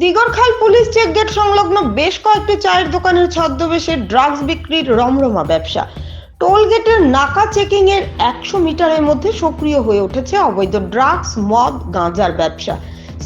Digarkhal police check gate সংলগ্ন বেশ কয়েকটি চায়ের দোকানের ছদ্মবেশে ড্রাগস বিক্রির রমরমা ব্যবসা। টোল গেটের নাকা চেকিং এর একশো মিটারের মধ্যে সক্রিয় হয়ে উঠেছে অবৈধ ড্রাগস, মদ, গাঁজার ব্যবসা।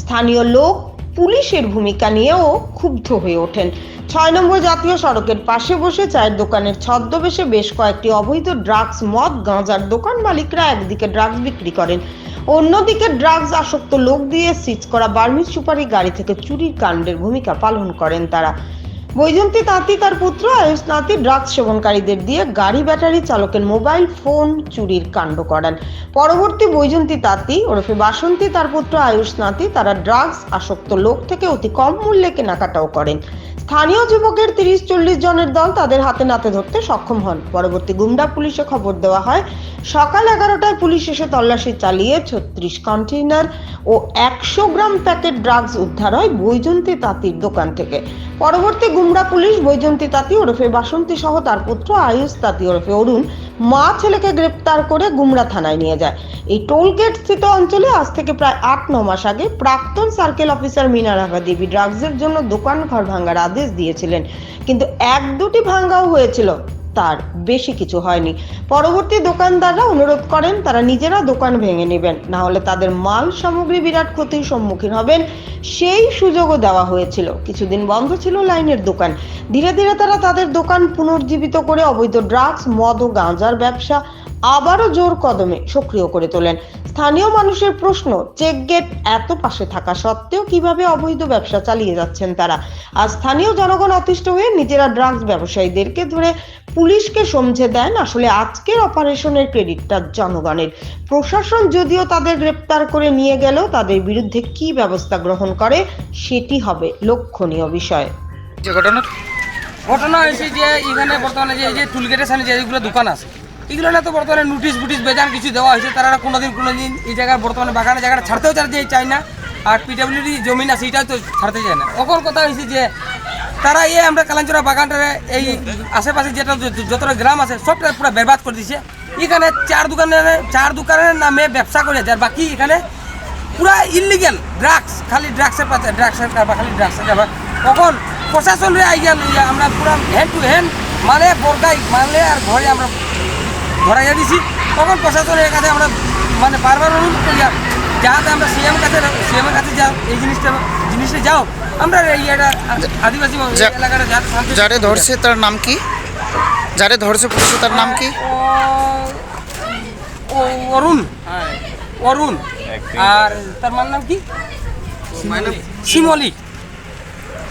স্থানীয় লোক পুলিশের ভূমিকা নিয়েও ক্ষুব্ধ হয়ে ওঠেন। ছয় নম্বর জাতীয় সড়কের পাশে বসে চায়ের দোকানের ছদ্মবেশে বেশ কয়েকটি অবৈধ ড্রাগস, মদ, গাঁজার দোকান মালিকরা একদিকে ড্রাগস বিক্রি করেন অন্যদিকে ড্রাগস আসক্ত লোক দিয়ে সিজ করা বার্মিজ সুপারি গাড়ি থেকে চুরির কাণ্ডের ভূমিকা পালন করেন তারা। বৈজন্তী তাঁতি তার পুত্র আয়ুষ তাঁতি ড্রাগস সেবনকারীদের দিয়ে গাড়ি ব্যাটারি চালকের মোবাইল ফোন চুরির কাণ্ড করান। পরবর্তী বৈজন্তী তাঁতি ওরফে বাসন্তী তার পুত্র আয়ুষ নাতি তারা ড্রাগস আসক্ত লোক থেকে অতি কম মূল্যে কেনাকাটাও করেন। স্থানীয় যুবকের তিরিশ চল্লিশ জনের দল তাদের হাতে নাতে ধরতে সক্ষম হন। পরবর্তী গুমডা পুলিশে খবর দেওয়া হয়, সকাল এগারোটায় পুলিশ এসে তল্লাশি চালিয়ে ছত্রিশ কন্টেইনার ও একশো গ্রাম প্যাকেট ড্রাগস উদ্ধার হয় বৈজন্তী তাঁতির দোকান থেকে। পরবর্তী গুমরা পুলিশ বৈজন্তী তাঁতি ওরফে বাসন্তী সহ তার পুত্র আয়ুষ তাঁতি ওরফে অরুণ মা ছেলেকে গ্রেপ্তার করে গুমরা থানায় নিয়ে যায়। এই টোলগেট স্থিত অঞ্চলে আজ থেকে প্রায় আট, ন মাস আগে প্রাক্তন সার্কেল অফিসার মিনারাভা দেবী ড্রাগসের জন্য দোকান ঘর ভাঙার আদেশ দিয়েছিলেন। কিন্তু এক দুটি ভাঙ্গাও হয়েছিল। তার বেশি কিছু হয়নি। পরবর্তী দোকানদাররা অনুরোধ করেন, তারা নিজেরা দোকান ভেঙে নেবেন। না হলে তাদের মাল সামগ্রী বিরাট ক্ষতির সম্মুখীন হবেন। সেই সুযোগও দেওয়া হয়েছিল। কিছুদিন বন্ধ ছিল লাইনের দোকান। ধীরে ধীরে তারা তাদের দোকান পুনর্জীবিত করে অবৈধ ড্রাগস, মদ ও গাঁজার ব্যবসা আবারও জোর কদমে সক্রিয় করে তোলেন। স্থানীয় মানুষের প্রশ্ন, চেক গেট এত পাশে থাকা সত্ত্বেও কীভাবে অবৈধ ব্যবসা চালিয়ে যাচ্ছেন তারা? আর স্থানীয় জনগণ অতিষ্ঠ হয়ে নিজেরা ড্রাগস ব্যবসায়ীদেরকে ধরে পুলিশকে সমঝে দেন আসলে আজকের অপারেশনের ক্রেডিটটা জনগণের। প্রশাসন যদিও তাদের গ্রেপ্তার করে নিয়ে গেলেও তাদের বিরুদ্ধে কি ব্যবস্থা গ্রহণ করে সেটি হবে লক্ষণীয় বিষয়। যে ঘটনা হয়েছে যে এখানে বর্তমানে যে এই যে টুলগেটের সামনে যেগুলো দোকান আছে এগুলো না তো বর্তমানে নোটিশ ফুটিশ বেজান কিছু দেওয়া হয়েছে তারা কোনোদিন কোনোদিন এই জায়গার বর্তমানে বাগানের জায়গাটা ছাড়তেও চায় যে চায় না আর পিডাব্লিউডি জমিন আছে এটাও তো ছাড়তে চায় না। অকল কথা হয়েছে যে তারা এই আমরা কালাঞ্চরা বাগানটারে এই আশেপাশে যেটা য- যতটা গ্রাম আছে, সবটা পুরো বেরবাদ করে দিছে। এখানে চার দোকানে চার দোকানের নামে ব্যবসা করে যার বাকি এখানে পুরা ইলিগেল ড্রাগস খালি ড্রাগসের পাশে ড্রাগসের কারবার খালি ড্রাগসের কারবার তখন প্রশাসন প্রশাসনরে আইয়া লইয়া আমরা পুরা হ্যান্ড টু হ্যান্ড মালে, বর্গাই মালে আর ঘরে আমরা ধরাইয়া দিছি। তখন প্রশাসনের কাছে আমরা মানে বারবার অনুরোধ করি যাতে আমরা সিএম কাছে সিএমের কাছে যাও এই জিনিসটা জিনিসটা যাও। আমরা এই এটা আদিবাসী এলাকাটা যারে ধরছে তার নাম কি? যারে ধরছে পুলিশে তার নাম কি? ও- ও- অরুণ। অরুণ। আর তার মার নাম কি? শিমলি।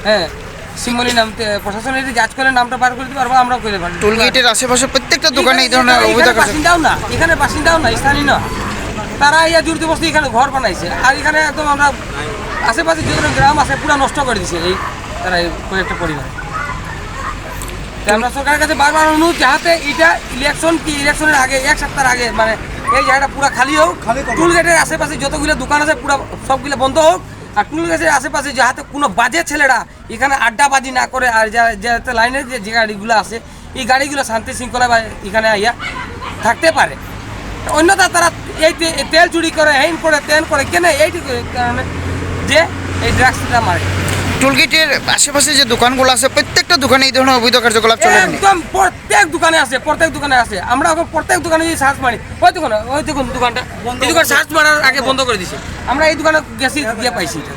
হ্যাঁ শিমলি নাম তে- প্রশাসন যাচ করে নামটা বার করে দিতে পারব আমরাও করে পারব টোল গেটের আশেপাশে প্রত্যেকটা দোকানে এই ধরনের অবৈধ এখানে বাসিন্দাও না এখানে বাসিন্দাও না স্থানীয় না। তারা ইয়া জোর বসতে এখানে ঘর বানাইছে। আর এখানে একদম আমরা আশেপাশে যে গ্রাম আছে পুরো নষ্ট করে দিছে এই তারা এই কয়েকটা পরিবার। আমরা সরকারের কাছে বারবার অনুরোধ যাতে এটা ইলেকশন কি ইলেকশনের আগে এক সপ্তাহ আগে মানে এই জায়গাটা পুরো খালি হোক টুল গেটের আশেপাশে যতগুলো দোকান আছে পুরো সবগুলো বন্ধ হোক আর টুল গেটের আশেপাশে যাতে কোনো বাজে ছেলেরা এখানে আড্ডাবাজি না করে আর যা যাতে লাইনের যে যে গাড়িগুলো আছে এই গাড়িগুলো শান্তি শৃঙ্খলা বা এখানে আইয়া থাকতে পারে। অন্যথা তারা এই তেল চুরি করে হেন করে তেন করে কেন এইটুকু কারণে যে এই ড্রাগসটা মারে। টোল গেটের আশেপাশে যে দোকানগুলো আছে প্রত্যেকটা দোকানে এই ধরনের অবৈধ কার্যকলাপ চলে একদম প্রত্যেক দোকানে আছে প্রত্যেক দোকানে আছে। আমরা ওকে প্রত্যেক দোকানে যদি সার্চ মারি ওই দোকানে ওই দেখুন দোকানটা। এই দোকান সার্চ মারার আগে বন্ধ করে দিছে আমরা এই দোকানে গেছি গিয়ে পাইছি। এটা